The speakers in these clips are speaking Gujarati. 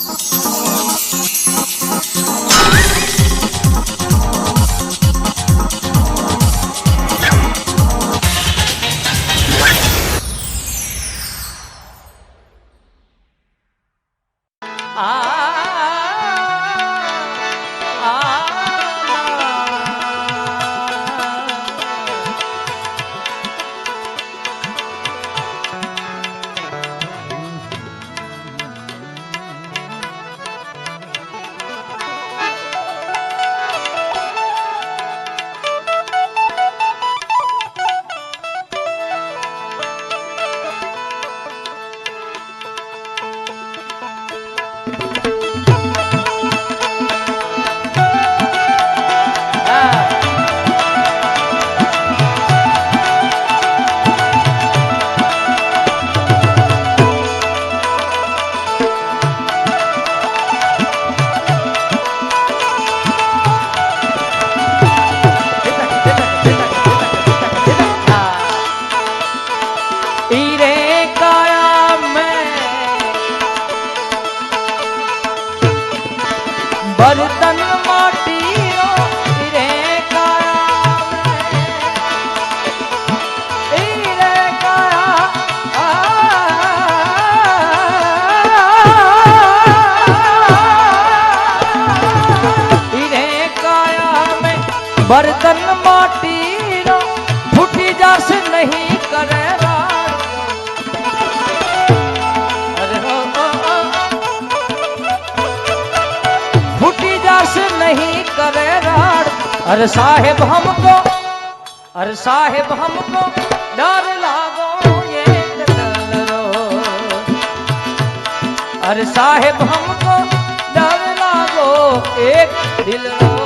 Oh. रार अरे साहेब हमको अरे साहेब हमको डर लागो ये डरो अरे साहेब हमको डर लागो एक दिल रो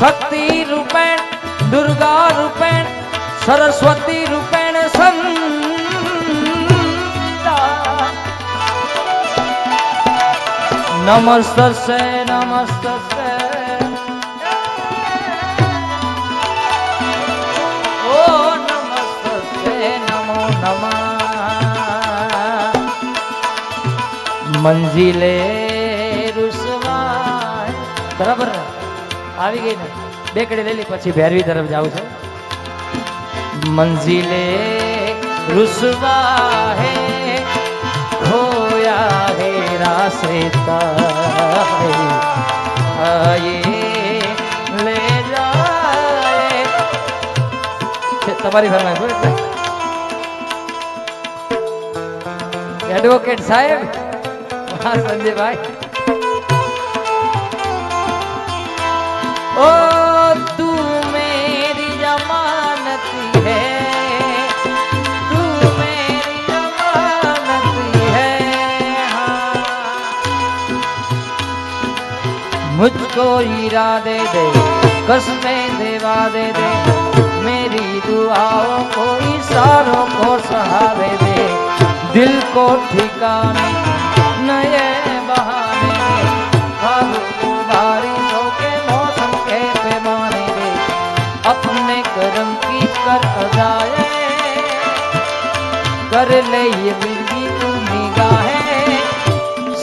શક્તિ રૂપેણ, દુર્ગા રૂપેણ, સરસ્વતી રૂપેણ સમ નમસ્તસે નમસ્તસે ઓ નમસ્તસે નમો નમઃ. મંજિલે રૂસવાય. બરાબર? આવી ગઈ ને બેકડી લઈ લી, પછી ભેરવી તરફ જાવું છે. મંજિલે રુસવા હે, ખોયા હે રાસે લે જાય. તમારી ઘરમાં એટલે. એડવોકેટ સાહેબ, હા, સંજયભાઈ. मुझको इरादे दे कसमें देवा दे दे मेरी दुआओं को इशारों को सहारे दे दिल को ठिकाने नए अपने करम की कर अदाए कर ले ये मेरी तू निगाहें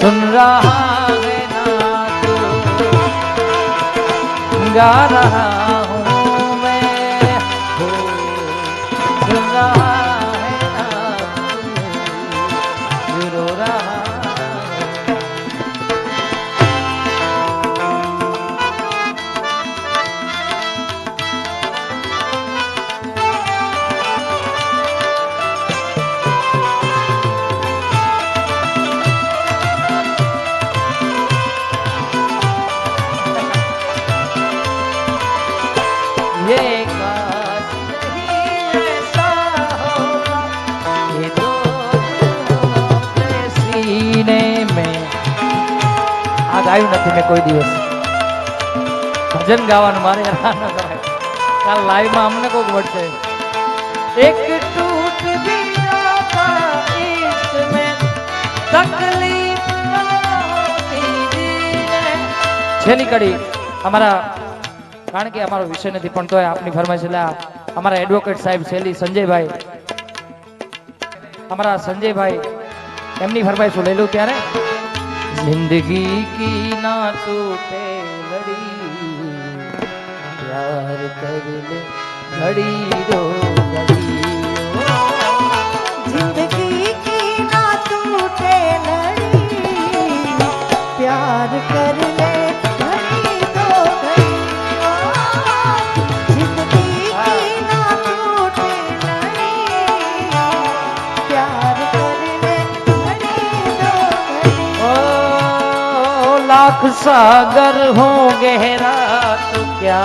सुन रहा है ना तू गा रहा ગાયું નથી મેં કોઈ દિવસ. ભજન ગાવાનું મારે ન કરાય કાલ લાઈવમાં અમને કોઈક મળશે એક ટૂટ તકલીફ છેલ્લી કડી અમારા કારણ કે અમારો વિષય નથી, પણ તોય આપની ફરમાઈશ એટલે અમારા એડવોકેટ સાહેબ છેલ્લી સંજયભાઈ. અમારા સંજયભાઈ, એમની ફરમાઈશ લઈ લઉં ત્યારે. જિંદગી કી ના તૂટે લડી પ્યાર કરી લે લડી દો. सागर हो गहरा तो क्या?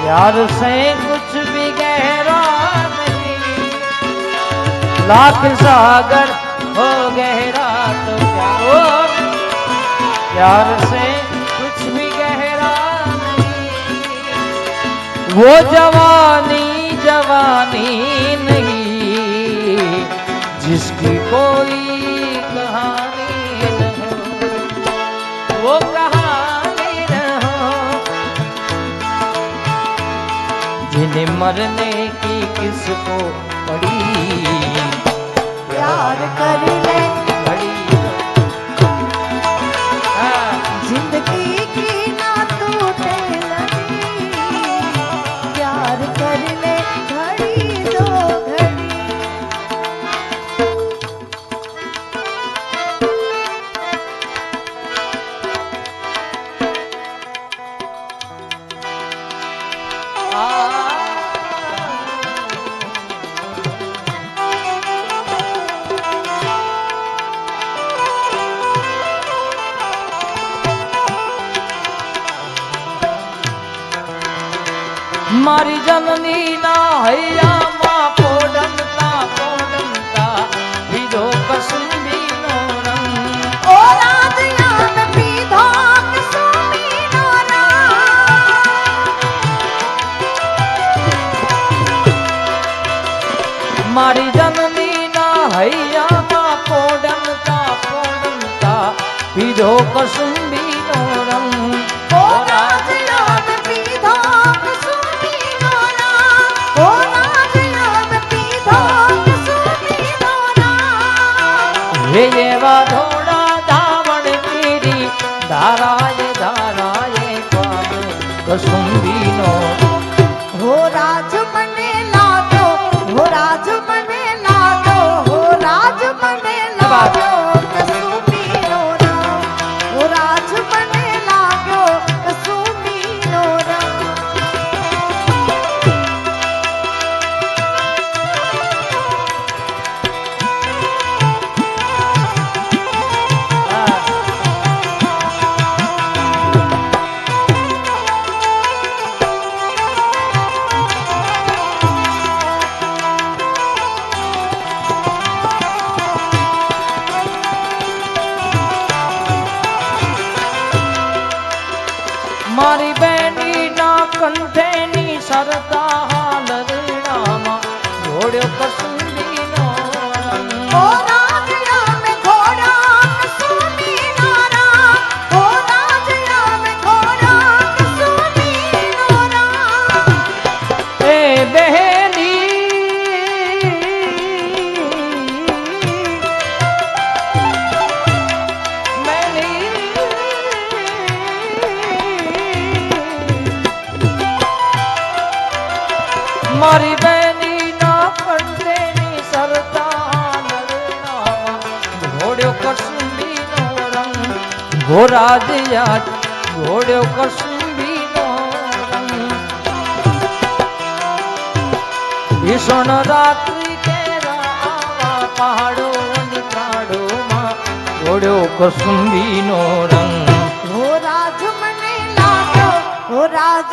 प्यार से कुछ भी गहरा नहीं। लाख सागर हो गहरा तो क्या? ओ प्यार से कुछ भी गहरा नहीं। वो जवानी जवानी नहीं, जिसकी कोई जिन्हें मरने की किसको મારી જનની ના હૈયામાં પોડનતા પોડનતા બીજો કસુંબી નો રંગ. ઓ રાધિયા ને પીધો કસુમીનો મારી જનની ના હૈયામાં પોડનતા પોડનતા બીજો કસુંબી પામે કસુંબી ઘોડ્યો કસુંબીનો રંગ. ઘોરાજ યાદ ઘોડ્યો કસુંબીનો રંગ. ભીષણ રાત્રિ તેરા પહાડો નિખાડો માં. ઘોડ્યો કસુંબીનો રંગ. હો રાજ મને લાગ્યો હો રાજ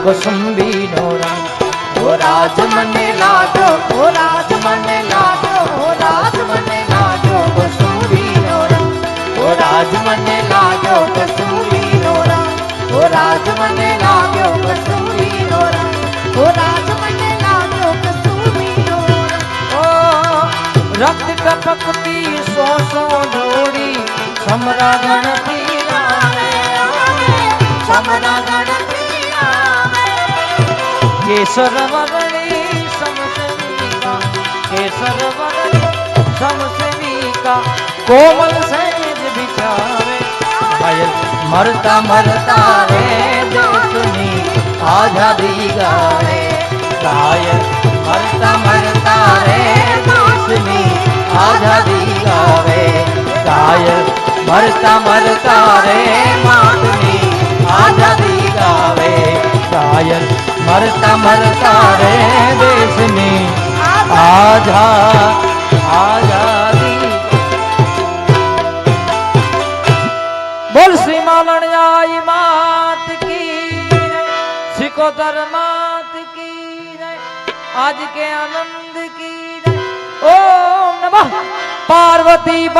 લેજો કસુંબીનો રંગ. ઓ રાજ મને લાજો, ઓ રાજ મને લાજો, ઓ રાજ મને લાજો નો રંગ. ઓ રાજ મને લાજો નો રંગ. ઓ રાજ મને લાજો કુસુંબી નો રંગ. ઓ રાજ મને લાજો કુસુંબી નો રંગ. ઓ રક્ત કપકતી સો સો સમરા સમરાગણ ગણતી આવે केसर वरणी समसेविका, केसर वरणी समसेविका, कोमल सहज बिचारे भयल मरता मरता रे देखनी आज़ादी गावे घायल मरता मरता रे देखनी आज़ादी गावे घायल मरता मरता रे मातनी आज़ादी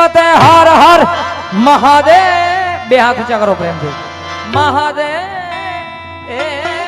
પતે હર હર મહાદેવ. બે હાથ ઊંચા કરો પ્રેમથી. મહાદેવ. એ